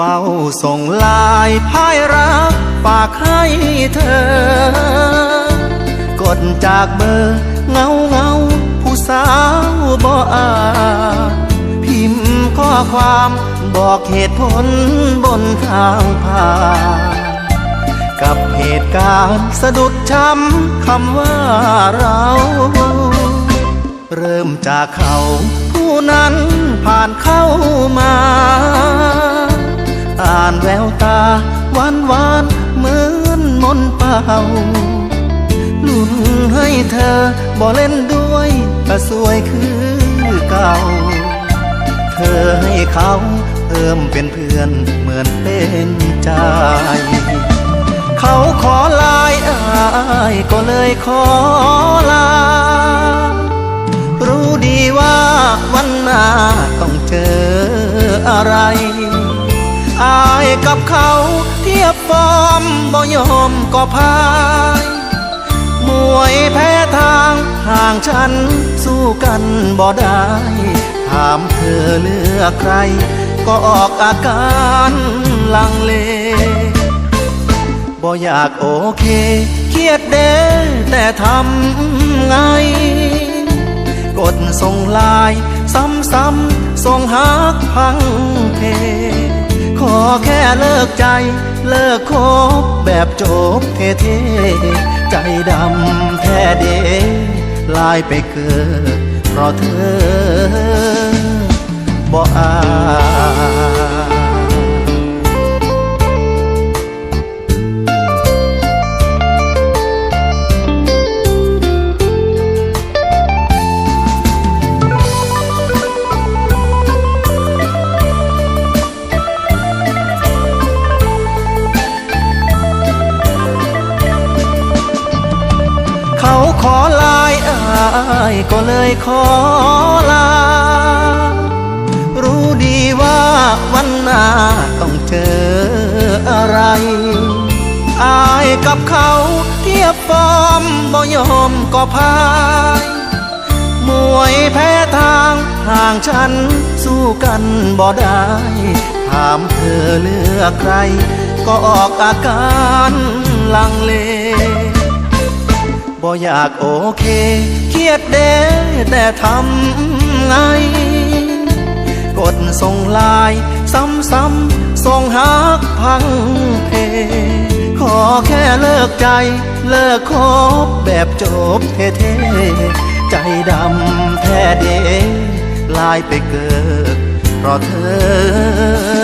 เฝ้าส่งลายพายรักฝากให้เธอ กดจากเบอร์เงาเงาผู้สาวบ่อานพิมพ์ข้อความบอกเหตุผลบนทางผ่านกับเหตุการณ์สะดุดช้ำคำว่าเรา เริ่มจากเขาผู้นั้นผ่านเข้ามาานแววตา หวานหวานเหมือนมนต์เป่าลุ้นให้เธอบ่เล่นด้วยก็สวยคือเก่า เธอให้เขาเพิ่มเป็นเพื่อนเหมือนเป็นใจเขาขอลายอายก็เลยขอลา รู้ดีว่าวันหน้าต้องเจออะไร อายกับเขาเทียบฟอร์มบ่ยอมก็พายมวยแพ้ทางห่างฉันสู้กันบ่ได้ ถามเธอเลือกใคร ก็ออกอาการลังเลบ่อยากโอเค เครียดเด้แต่ทำไง กดส่งไลาย ซ้ำๆส่งหักพังเพ แค่เลิกใจ เลิกคบแบบจบเท่ๆใจดำแท้เดลายไปเกิดเพราะเธอบ่อกอาายก็เลยขอลา รู้ดีว่าวันหน้าต้องเจออะไรอายกับเขาเทียบฟอร์มบ่ยอมก็พายมวยแพ้ทางห่างฉันสู้กันบ่ได้ ถามเธอเลือกใคร ก็ออกอาการลังเล บ่อยากโอเค เครียดเด้แต่ทำไง กดส่งไลายซ้ำๆส่งหักพังเพขอแค่เลิกใจ เลิกคบแบบจบเท่ๆใจดำแท้เดลายไปเกิดเพราะเธอ